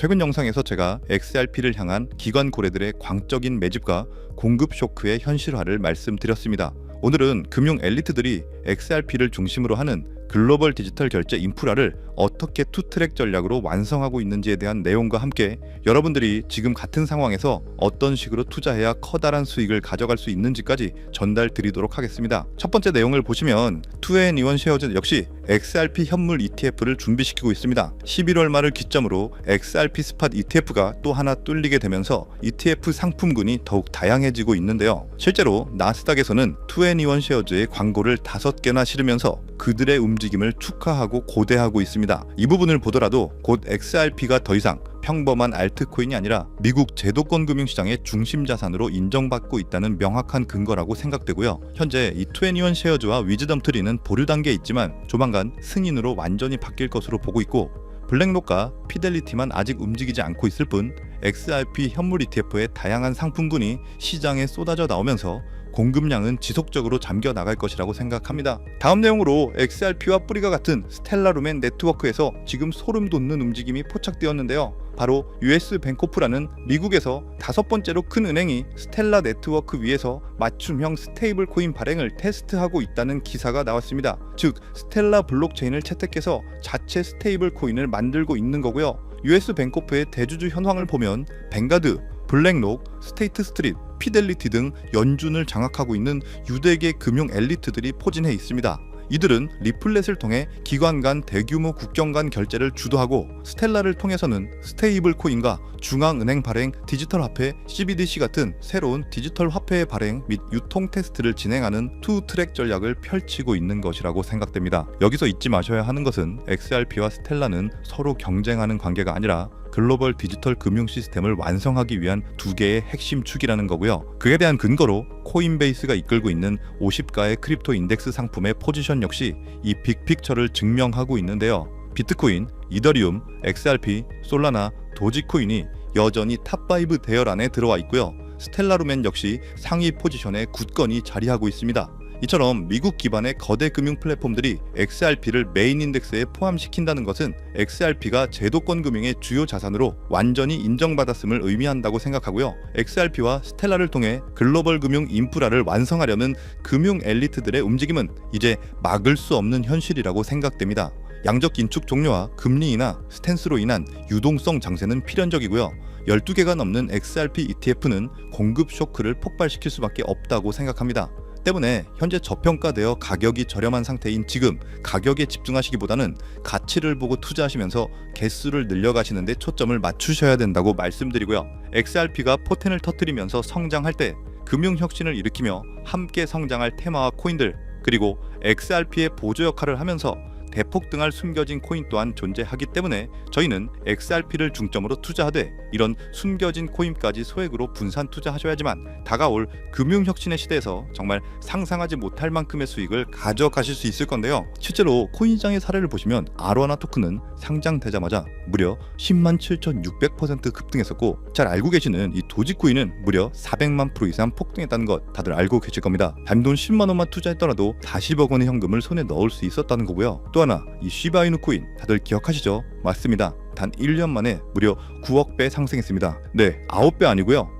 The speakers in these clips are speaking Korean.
최근 영상에서 제가 XRP를 향한 기관 고래들의 광적인 매집과 공급 쇼크의 현실화를 말씀드렸습니다. 오늘은 금융 엘리트들이 XRP를 중심으로 하는 글로벌 디지털 결제 인프라를 어떻게 투트랙 전략으로 완성하고 있는지에 대한 내용과 함께 여러분들이 지금 같은 상황에서 어떤 식으로 투자해야 커다란 수익을 가져갈 수 있는지까지 전달 드리도록 하겠습니다. 첫 번째 내용을 보시면 투앤이원 쉐어즈 역시 XRP 현물 ETF를 준비시키고 있습니다. 11월 말을 기점으로 XRP 스팟 ETF가 또 하나 뚫리게 되면서 ETF 상품군이 더욱 다양해지고 있는데요. 실제로 나스닥에서는 투앤이원 쉐어즈의 광고를 다섯 개나 실으면서 그들의 움직임을 축하하고 고대하고 있습니다. 이 부분을 보더라도 곧 XRP가 더 이상 평범한 알트코인이 아니라 미국 제도권 금융시장의 중심 자산으로 인정받고 있다는 명확한 근거라고 생각되고요. 현재 이 투애니원 쉐어즈와 위즈덤 트리는 보류 단계에 있지만 조만간 승인으로 완전히 바뀔 것으로 보고 있고 블랙록과 피델리티만 아직 움직이지 않고 있을 뿐 XRP 현물 ETF의 다양한 상품군이 시장에 쏟아져 나오면서 공급량은 지속적으로 잠겨 나갈 것이라고 생각합니다. 다음 내용으로 XRP와 뿌리가 같은 스텔라루멘 네트워크에서 지금 소름 돋는 움직임이 포착되었는데요. 바로 US 뱅코프라는 미국에서 다섯 번째로 큰 은행이 스텔라 네트워크 위에서 맞춤형 스테이블 코인 발행을 테스트하고 있다는 기사가 나왔습니다. 즉 스텔라 블록체인을 채택해서 자체 스테이블 코인을 만들고 있는 거고요. US 뱅코프의 대주주 현황을 보면 뱅가드, 블랙록, 스테이트 스트릿, 피델리티 등 연준을 장악하고 있는 유대계 금융 엘리트들이 포진해 있습니다. 이들은 리플렛을 통해 기관 간 대규모 국경 간 결제를 주도하고 스텔라를 통해서는 스테이블 코인과 중앙은행 발행 디지털 화폐 CBDC 같은 새로운 디지털 화폐의 발행 및 유통 테스트를 진행하는 투 트랙 전략을 펼치고 있는 것이라고 생각됩니다. 여기서 잊지 마셔야 하는 것은 XRP와 스텔라는 서로 경쟁하는 관계가 아니라 글로벌 디지털 금융 시스템을 완성하기 위한 두 개의 핵심 축이라는 거고요. 그에 대한 근거로 코인베이스가 이끌고 있는 50가의 크립토 인덱스 상품의 포지션 역시 이 빅픽처를 증명하고 있는데요. 비트코인, 이더리움, XRP, 솔라나, 도지코인이 여전히 탑5 대열 안에 들어와 있고요. 스텔라루멘 역시 상위 포지션에 굳건히 자리하고 있습니다. 이처럼 미국 기반의 거대 금융 플랫폼들이 XRP를 메인 인덱스에 포함시킨다는 것은 XRP가 제도권 금융의 주요 자산으로 완전히 인정받았음을 의미한다고 생각하고요. XRP와 스텔라를 통해 글로벌 금융 인프라를 완성하려는 금융 엘리트들의 움직임은 이제 막을 수 없는 현실이라고 생각됩니다. 양적 긴축 종료와 금리 인하, 스탠스로 인한 유동성 장세는 필연적이고요. 12개가 넘는 XRP ETF는 공급 쇼크를 폭발시킬 수밖에 없다고 생각합니다. 때문에 현재 저평가되어 가격이 저렴한 상태인 지금 가격에 집중하시기보다는 가치를 보고 투자하시면서 개수를 늘려가시는데 초점을 맞추셔야 된다고 말씀드리고요. XRP가 포텐을 터뜨리면서 성장할 때 금융 혁신을 일으키며 함께 성장할 테마와 코인들 그리고 XRP의 보조 역할을 하면서 대폭 등할 숨겨진 코인 또한 존재하기 때문에 저희는 XRP를 중점으로 투자하되 이런 숨겨진 코인까지 소액으로 분산 투자하셔야지만 다가올 금융혁신의 시대에서 정말 상상하지 못할 만큼의 수익을 가져가실 수 있을 건데요. 실제로 코인시장의 사례를 보시면 아로하나 토큰은 상장되자마자 무려 10만 7,600% 급등했었고 잘 알고 계시는 이 도지코인은 무려 400만 프로 이상 폭등했다는 것 다들 알고 계실 겁니다. 단돈 10만 원만 투자했더라도 40억 원의 현금을 손에 넣을 수 있었다는 거고요. 또 하나 이 시바이누 코인 다들 기억하시죠? 맞습니다. 단 1년 만에 무려 9억 배 상승했습니다. 네, 9배 아니고요.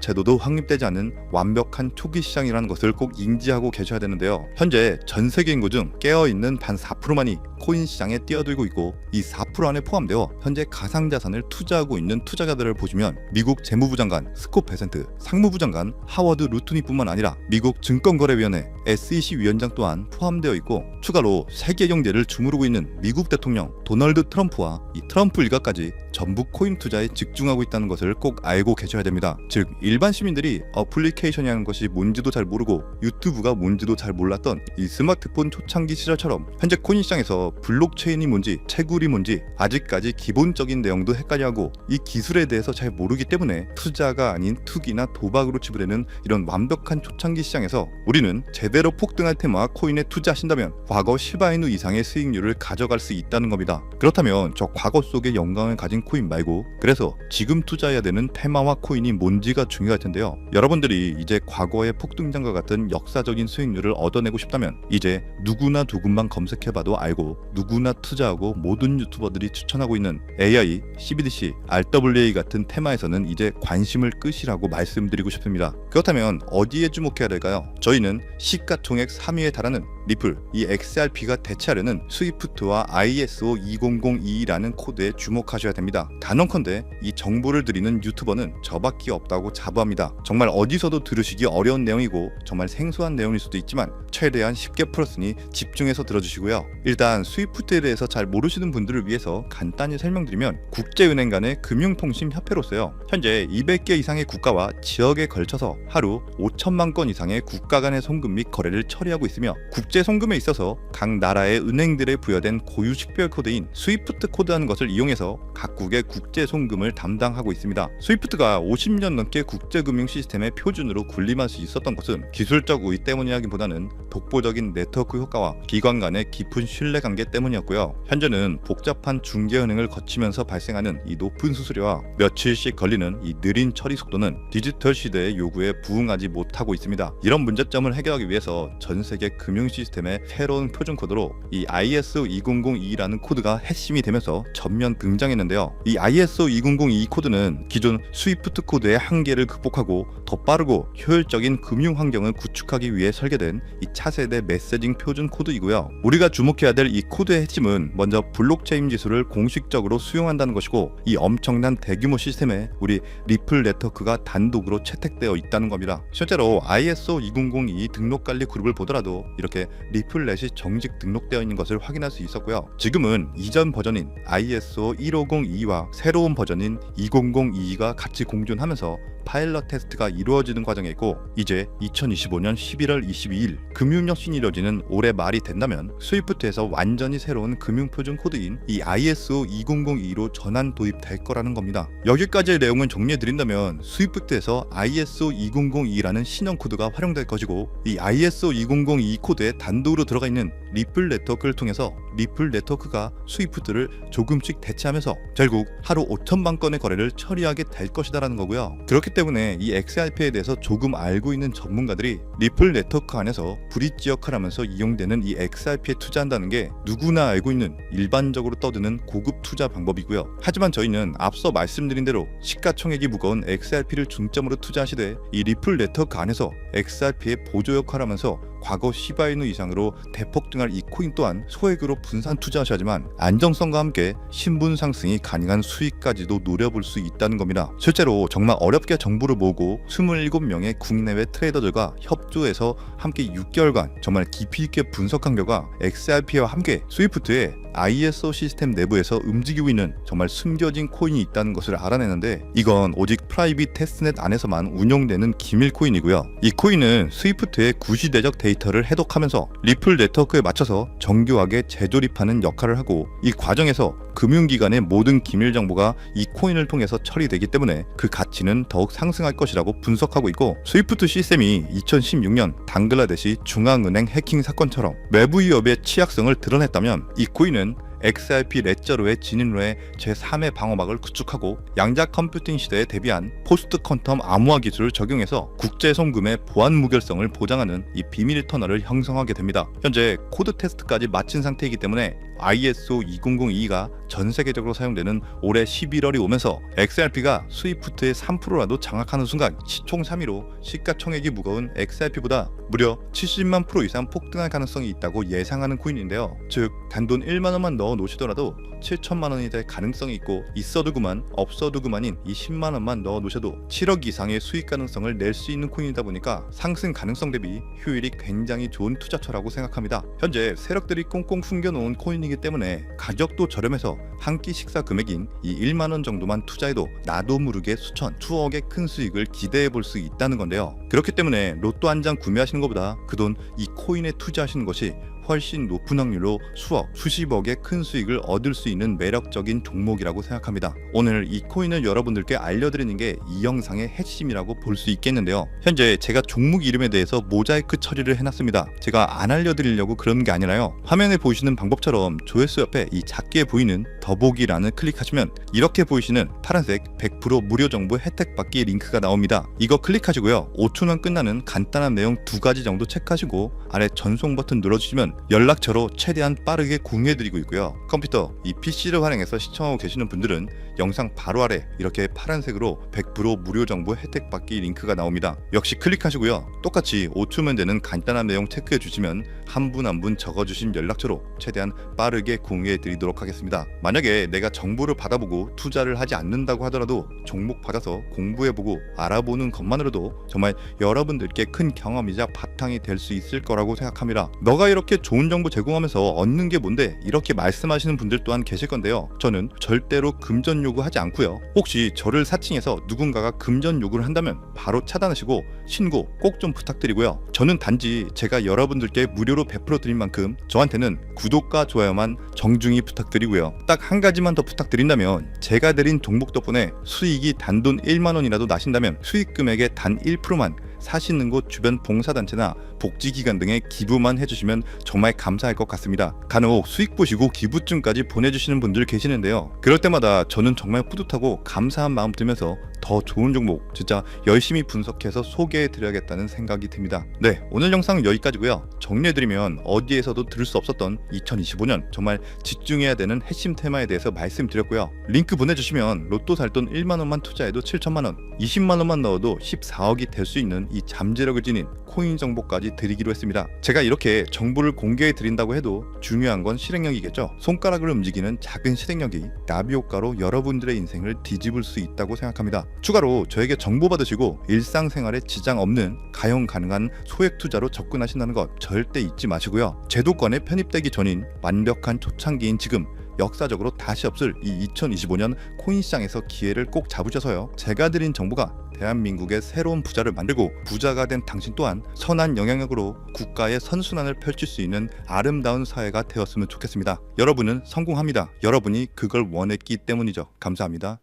제도도 확립되지 않은 완벽한 초기 시장이라는 것을 꼭 인지하고 계셔야 되는데요. 현재 전 세계 인구 중 깨어 있는 반 4%만이 코인 시장에 뛰어들고 있고 이 4% 안에 포함되어 현재 가상자산을 투자하고 있는 투자자들을 보시면 미국 재무부 장관 스콧 베센트, 상무부 장관 하워드 루트니뿐만 아니라 미국 증권거래위원회 SEC 위원장 또한 포함되어 있고 추가로 세계 경제를 주무르고 있는 미국 대통령 도널드 트럼프와 이 트럼프 일가까지 전부 코인 투자에 집중하고 있다는 것을 꼭 알고 계셔야 됩니다. 즉 일반 시민들이 어플리케이션이라는 것이 뭔지도 잘 모르고 유튜브가 뭔지도 잘 몰랐던 이 스마트폰 초창기 시절처럼 현재 코인 시장에서 블록체인이 뭔지 채굴이 뭔지 아직까지 기본적인 내용도 헷갈려하고 이 기술에 대해서 잘 모르기 때문에 투자가 아닌 투기나 도박으로 치부되는 이런 완벽한 초창기 시장에서 우리는 제대로 폭등할 테마와 코인에 투자하신다면 과거 시바이누 이상의 수익률을 가져갈 수 있다는 겁니다. 그렇다면 저 과거 속의 영광을 가진 코인 말고 그래서 지금 투자해야 되는 테마와 코인이 뭔지가 중요할 텐데요. 여러분들이 이제 과거의 폭등장과 같은 역사적인 수익률을 얻어내고 싶다면 이제 누구나 조금만 검색해봐도 알고 누구나 투자하고 모든 유튜버들이 추천하고 있는 AI, CBDC, RWA 같은 테마에서는 이제 관심을 끄시라고 말씀드리고 싶습니다. 그렇다면 어디에 주목해야 될까요? 저희는 시가총액 3위에 달하는 리플, 이 XRP가 대체하려는 스위프트와 ISO 2002라는 코드에 주목하셔야 됩니다. 단언컨대 이 정보를 드리는 유튜버는 저밖에 없다고 자부합니다. 정말 어디서도 들으시기 어려운 내용이고 정말 생소한 내용일 수도 있지만 최대한 쉽게 풀었으니 집중해서 들어주시고요. 일단 스위프트에 대해서 잘 모르시는 분들을 위해서 간단히 설명드리면 국제은행 간의 금융통신협회로서요. 현재 200개 이상의 국가와 지역에 걸쳐서 하루 5천만 건 이상의 국가 간의 송금 및 거래를 처리하고 있으며 국제 송금에 있어서 각 나라의 은행들에 부여된 고유 식별 코드인 스위프트 코드라는 것을 이용해서 각국의 국제 송금을 담당하고 있습니다. 스위프트가 50년 넘게 국제 금융 시스템의 표준으로 군림할 수 있었던 것은 기술적 우위 때문이라기보다는 독보적인 네트워크 효과와 기관 간의 깊은 신뢰 관계 때문이었고요. 현재는 복잡한 중개 은행을 거치면서 발생하는 이 높은 수수료와 며칠씩 걸리는 이 느린 처리 속도는 디지털 시대의 요구에 부응하지 못하고 있습니다. 이런 문제점을 해결하기 위해서 전 세계 금융 시스템 의 새로운 표준 코드로 이 ISO 2002라는 코드가 핵심이 되면서 전면 등장했는데요. 이 ISO 2002 코드는 기존 스위프트 코드의 한계를 극복하고 더 빠르고 효율적인 금융 환경을 구축하기 위해 설계된 이 차세대 메시징 표준 코드이고요. 우리가 주목해야 될 이 코드의 핵심은 먼저 블록체인 기술을 공식적으로 수용한다는 것이고 이 엄청난 대규모 시스템에 우리 리플 네트워크가 단독으로 채택되어 있다는 겁니다. 실제로 ISO 2002 등록 관리 그룹을 보더라도 이렇게 리플넷이 정식 등록되어 있는 것을 확인할 수 있었고요. 지금은 이전 버전인 ISO 1502와 새로운 버전인 2002가 같이 공존하면서 파일럿 테스트가 이루어지는 과정에 있고 이제 2025년 11월 22일 금융혁신이 이뤄지는 올해 말이 된다면 스위프트에서 완전히 새로운 금융표준 코드인 이 ISO 2002로 전환 도입될 거라는 겁니다. 여기까지의 내용을 정리해 드린다면 스위프트에서 ISO 2002라는 신형 코드가 활용될 것이고 이 ISO 2002 코드에 단독으로 들어가 있는 리플 네트워크를 통해서 리플 네트워크가 스위프트를 조금씩 대체하면서 결국 하루 5천만 건의 거래를 처리하게 될 것이다라는 거고요. 그렇기 때문에 이 XRP에 대해서 조금 알고 있는 전문가들이 리플 네트워크 안에서 브릿지 역할을 하면서 이용되는 이 XRP에 투자한다는 게 누구나 알고 있는 일반적으로 떠드는 고급 투자 방법이고요. 하지만 저희는 앞서 말씀드린 대로 시가총액이 무거운 XRP를 중점으로 투자하시되 이 리플 네트워크 안에서 XRP의 보조 역할을 하면서 과거 시바이누 이상으로 대폭등할 이 코인 또한 소액으로 분산 투자하셔야지만 안정성과 함께 신분 상승이 가능한 수익까지도 노려볼 수 있다는 겁니다. 실제로 정말 어렵게 정보를 모으고 27명의 국내외 트레이더들과 협조해서 함께 6개월간 정말 깊이 있게 분석한 결과 XRP와 함께 스위프트에 ISO 시스템 내부에서 움직이고 있는 정말 숨겨진 코인이 있다는 것을 알아내는데 이건 오직 프라이빗 테스트넷 안에서만 운영되는 기밀 코인이고요. 이 코인은 스위프트의 구시대적 데이터를 해독하면서 리플 네트워크에 맞춰서 정교하게 재조립하는 역할을 하고 이 과정에서 금융기관의 모든 기밀 정보가 이 코인을 통해서 처리되기 때문에 그 가치는 더욱 상승할 것이라고 분석하고 있고 스위프트 시스템이 2016년 당글라데시 중앙은행 해킹 사건처럼 외부 위협의 취약성을 드러냈다면 이 코인은 XRP 레저로의 진입로의 제3의 방어막을 구축하고 양자 컴퓨팅 시대에 대비한 포스트 퀀텀 암호화 기술을 적용해서 국제 송금의 보안 무결성을 보장하는 이 비밀 터널을 형성하게 됩니다. 현재 코드 테스트까지 마친 상태이기 때문에 ISO 2002가 전 세계적으로 사용되는 올해 11월이 오면서 XRP가 스위프트의 3%라도 장악하는 순간 시총 3위로 시가총액이 무거운 XRP보다 무려 70만 프로 이상 폭등할 가능성이 있다고 예상하는 코인인데요. 즉 단돈 1만 원만 넣어 놓으시더라도 7천만 원이 될 가능성이 있고 있어도 그만 없어도 그만인 이 10만 원만 넣어 놓으셔도 7억 이상의 수익 가능성을 낼 수 있는 코인이다 보니까 상승 가능성 대비 효율이 굉장히 좋은 투자처라고 생각합니다. 현재 세력들이 꽁꽁 숨겨놓은 코인 이기 때문에 가격도 저렴해서 한 끼 식사 금액인 이 1만 원 정도만 투자해도 나도 모르게 수천, 수억의 큰 수익을 기대해 볼 수 있다는 건데요. 그렇기 때문에 로또 한 장 구매하시는 것보다 그 돈 이 코인에 투자하시는 것이 훨씬 높은 확률로 수억, 수십억의 큰 수익을 얻을 수 있는 매력적인 종목이라고 생각합니다. 오늘 이 코인을 여러분들께 알려드리는 게 이 영상의 핵심이라고 볼 수 있겠는데요. 현재 제가 종목 이름에 대해서 모자이크 처리를 해놨습니다. 제가 안 알려드리려고 그런 게 아니라요. 화면에 보이시는 방법처럼 조회수 옆에 이 작게 보이는 더보기란을 클릭하시면 이렇게 보이시는 파란색 100% 무료 정보 혜택 받기 링크가 나옵니다. 이거 클릭하시고요. 5초면 끝나는 간단한 내용 두 가지 정도 체크하시고 아래 전송 버튼 눌러주시면 연락처로 최대한 빠르게 공유해드리고 있고요. 컴퓨터, 이 PC를 활용해서 시청하고 계시는 분들은 영상 바로 아래 이렇게 파란색으로 100% 무료 정보 혜택 받기 링크가 나옵니다. 역시 클릭하시고요. 똑같이 5초면 되는 간단한 내용 체크해 주시면 한 분 한분 적어주신 연락처로 최대한 빠르게 공유해 드리도록 하겠습니다. 만약에 내가 정보를 받아보고 투자를 하지 않는다고 하더라도 종목 받아서 공부해보고 알아보는 것만으로도 정말 여러분들께 큰 경험이자 바탕이 될 수 있을 거라고 생각합니다. 너가 이렇게 좋은 정보 제공하면서 얻는 게 뭔데 이렇게 말씀하시는 분들 또한 계실 건데요. 저는 절대로 금전 요구하지 않고요. 혹시 저를 사칭해서 누군가가 금전 요구를 한다면 바로 차단하시고 신고 꼭 좀 부탁드리고요. 저는 단지 제가 여러분들께 무료로 베풀어 드린 만큼 저한테는 구독과 좋아요만 정중히 부탁드리고요. 딱한 가지만 더 부탁드린다면 제가 드린 종목 덕분에 수익이 단돈 1만 원이라도 나신다면 수익 금액의 단 1%만 사시는 곳 주변 봉사단체나 복지기관 등에 기부만 해주시면 정말 감사할 것 같습니다. 간혹 수익 보시고 기부증까지 보내주시는 분들 계시는데요. 그럴 때마다 저는 정말 뿌듯하고 감사한 마음 들면서 더 좋은 종목 진짜 열심히 분석해서 소개해 드려야겠다는 생각이 듭니다. 네, 오늘 영상은 여기까지고요. 정리해 드리면 어디에서도 들을 수 없었던 2025년 정말 집중해야 되는 핵심 테마에 대해서 말씀드렸고요. 링크 보내 주시면 로또 살 돈 1만 원만 투자해도 7천만 원, 20만 원만 넣어도 14억이 될 수 있는 이 잠재력을 지닌 코인 정보까지 드리기로 했습니다. 제가 이렇게 정보를 공개해 드린다고 해도 중요한 건 실행력이겠죠. 손가락을 움직이는 작은 실행력이 나비 효과로 여러분들의 인생을 뒤집을 수 있다고 생각합니다. 추가로 저에게 정보 받으시고 일상생활에 지장 없는 가용 가능한 소액 투자로 접근하신다는 것 절대 잊지 마시고요. 제도권에 편입되기 전인 완벽한 초창기인 지금 역사적으로 다시 없을 이 2025년 코인 시장에서 기회를 꼭 잡으셔서요. 제가 드린 정보가 대한민국의 새로운 부자를 만들고 부자가 된 당신 또한 선한 영향력으로 국가의 선순환을 펼칠 수 있는 아름다운 사회가 되었으면 좋겠습니다. 여러분은 성공합니다. 여러분이 그걸 원했기 때문이죠. 감사합니다.